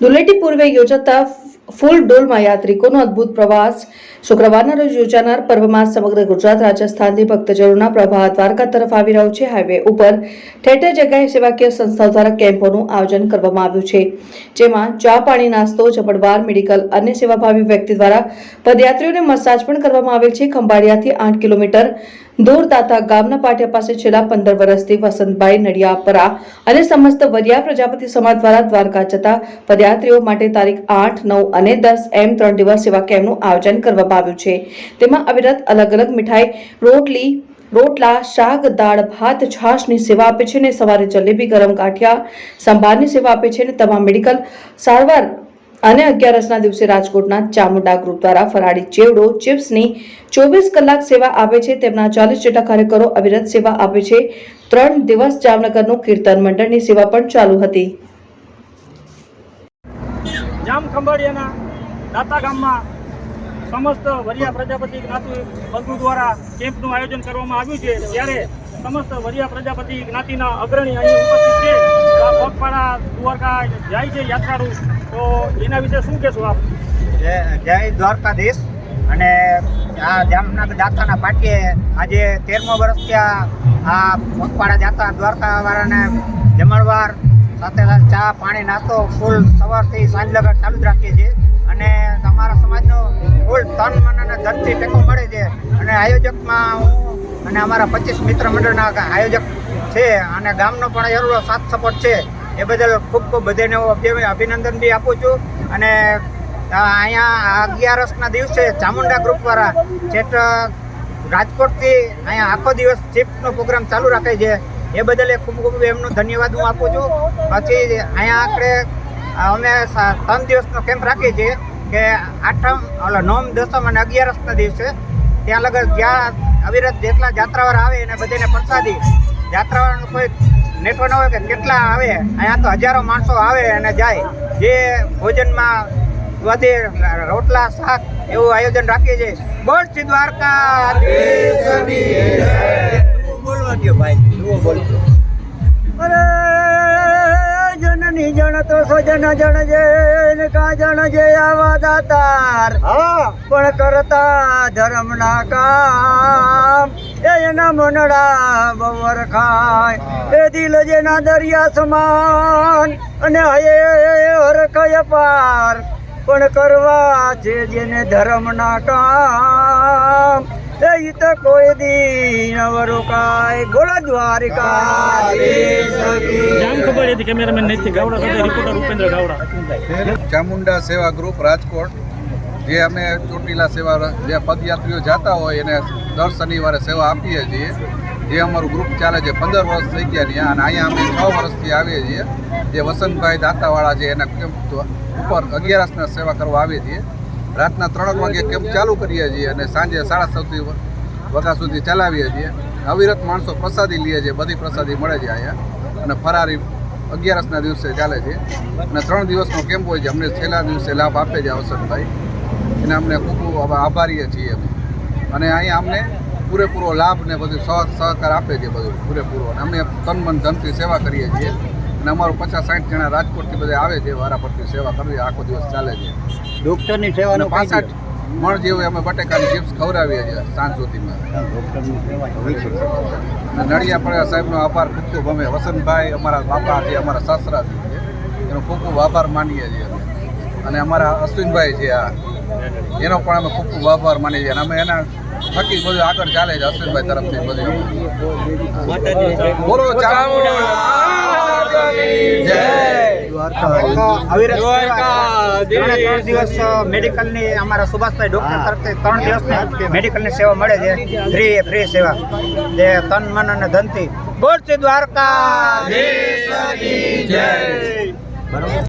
ધુલેટી પૂર્વે યોજાતા ફૂલ ડોલમાં યાત્રિકોનો અદ્ભુત પ્રવાસ શુક્રવારના રોજ યોજાનાર પર્વમાં સમગ્ર ગુજરાત રાજસ્થાનથી ભક્તજનોના પ્રવાહ દ્વારકા તરફ આવી રહ્યો છે. હાઈવે ઉપર ઠેર જગ્યાએ સેવાકીય સંસ્થાઓ દ્વારા કેમ્પોનું આયોજન કરવામાં આવ્યું છે, જેમાં ચા પાણી નાસ્તો, જમણવાર મેડિકલ અને સેવાભાવી વ્યક્તિ દ્વારા પદયાત્રીઓને મસાજ પણ કરવામાં આવેલ છે. ખંભાળિયાથી આઠ કિલોમીટર દૂર દાતા ગામના પાટિયા પાસે છેલ્લા પંદર વર્ષથી વસંતભાઈ નડિયાપરા અને સમસ્ત વરિયા પ્રજાપતિ સમાજ દ્વારા દ્વારકા જતા પદયાત્રીઓ માટે તારીખ આઠ, નવ અને દસ એમ ત્રણ દિવસ સેવા કેમ્પનું આયોજન કરવામાં આવ્યું છે. તેમાં અવિરત અલગ અલગ મીઠાઈ, રોટલી, રોટલા, શાક, દાળ, ભાત, છાશની સેવા આપે છે અને સવારે જલેબી, ગરમ ગાંઠિયા, સંભારની સેવા આપે છે અને તમામ મેડિકલ સારવાર અને અગિયારસના દિવસે રાજકોટના ચામુંડા ગ્રુપ દ્વારા ફરાળી ચેવડો, ચિપ્સની ચોવીસ કલાક સેવા આપે છે. તેમના ચાલીસ જેટલા કાર્યકરો અવિરત સેવા આપે છે. ત્રણ દિવસ જામનગરનું કીર્તન મંડળની સેવા પણ ચાલુ હતી. જામ ખંભાળિયાના દાતા ગામમાં સમસ્ત વરિયા પ્રજાપતિ જ્ઞાતિ બંધુ દ્વારા કેમ્પનું આયોજન કરવામાં આવ્યું છે. ત્યારે સમસ્ત વરિયા પ્રજાપતિ જ્ઞાતિના અગ્રણી અહીં ઉપસ્થિત છે. પગપાળા દ્વારકા જાય છે યાત્રાળુ. તો એના વિશે શું કહેશો આપ? જય દ્વારકાધીશ અને આ જામનગર દાતાના પાટીએ આજે તેરમો વર્ષ ત્યાં આ પગપાળા જાતા દ્વારકા વાળાને જમણવાર સાથે સાથે ચા પાણી નાસ્તો ફૂલ સવારથી સાંજ લગન ચાલુ જ રાખીએ છીએ. અને તમારા સમાજનો ફૂલ તન, મન અને ધનથી ટેકો મળે છે. અને આયોજકમાં હું અને અમારા પચીસ મિત્ર મંડળના આયોજક છે અને ગામનો પણ એરો સાથ સપોર્ટ છે. એ બદલ ખૂબ ખૂબ બધાને અભિનંદન બી આપું છું. અને અહીંયા અગિયારસના દિવસે ચામુંડા ગ્રુપ વાળા છેટ રાજકોટથી અહીંયા આખો દિવસ ચીફનો પ્રોગ્રામ ચાલુ રાખે છે. એ બદલ ખૂબ ખૂબ એમનો ધન્યવાદ હું આપું છું. પછી અહીંયા આપણે અમે ત્રણ દિવસનો કેમ્પ રાખીએ છીએ કે આઠમ, ઓલા નોમ, દસમ અને અગિયારસના દિવસે ત્યાં લગન જ્યાં અવિરત જેટલા જાત્રાવાર આવે એને બધાને પ્રસાદી જાત્રાવાળાનું કોઈ નેટો ન હોય કે કેટલા આવે અહીંયા તો હજારો માણસો આવે અને જાય. જે ભોજનમાં વધે રોટલા શાક એવું આયોજન રાખીએ છીએ. બોલ શ્રી દ્વારકા. બોલવા દો ભાઈ બોલો અરે જનની જણ તો સજન જણ જે કા જણ જે આવા દાતાર. પણ કરતા ધર્મના કામ. એના મનડા બવર ખાય. એ દિલ જેના દરિયા સમાન અને હયે હરખય પાર. પણ કરવા છે જેને ધર્મના કામ. એ તો કોઈ દી નવરો કાય ગોળા દ્વારિકા જામ ખંભાળિયાથી કેમેરામેન નથી. ગાવડા સાથે રિપોર્ટર ઉપેન્દ્ર ગાવડા. ચામુંડા સેવા ગ્રુપ રાજકોટ જે અમે ચોટીલા સેવા જે પદયાત્રીઓ જતા હોય એને દર શનિવારે સેવા આપીએ છીએ. જે અમારું ગ્રુપ ચાલે છે, પંદર વર્ષ થઈ ગયા ત્યાં અને અહીંયા અમે છ વર્ષથી આવીએ છીએ. જે વસંતભાઈ દાતાવાળા છે, એના કેમ્પ ઉપર અગિયારસના સેવા કરવા આવીએ છીએ. રાતના ત્રણ વાગે કેમ્પ ચાલુ કરીએ છીએ અને સાંજે સાડા સૌથી વગા સુધી ચલાવીએ છીએ. અવિરત માણસો પ્રસાદી લે છે, બધી પ્રસાદી મળે છે અહીંયા. અને ફરારી અગિયારસના દિવસે ચાલે છે. અને ત્રણ દિવસનો કેમ્પ હોય છે, અમને છેલ્લા દિવસે લાભ આપે છે અવસરભાઈ એને અમને ખૂબ આભારીએ છીએ અમે. અને અહીંયા અમને પૂરેપૂરો લાભ ને બધું સહ સહકાર આપે છે બધું પૂરેપૂરો. અને અમે તન મન ધનથી સેવા કરીએ છીએ. અને અમારું પચાસ સાઠ જણા રાજકોટથી બધા આવે છે વારા પરથી સેવા કરવી આખો દિવસ ચાલે છે. ડૉક્ટરની સેવા પાસઠ મણ જેવું અમે બટેકાની ચિપ્સ ખવડાવીએ છીએ સાંજ સુધીમાં. નડિયા પડ્યા સાહેબનો આભાર ખૂબ ખૂબ. અમે વસંતભાઈ અમારા બાપા છે અમારા સાસરા છે. એનો ખૂબ ખૂબ આભાર માનીએ છીએ અમે. અને અમારા અશ્વિનભાઈ છે આ. એનો પણ અમે ખૂબ ખૂબ આભાર માની છીએ અને અમે એના થકી બધું આગળ ચાલે છે અશ્વિનભાઈ તરફથી બધું. બોલો. ત્રણે દિવસ મેડિકલની અમારા સુભાષભાઈ ડોક્ટર તરફથી ત્રણ દિવસની મેડિકલની સેવા મળે છે. ફ્રી ફ્રી સેવા. જે તન મન અને ધનથી. બોલ દ્વારકા બરોબર.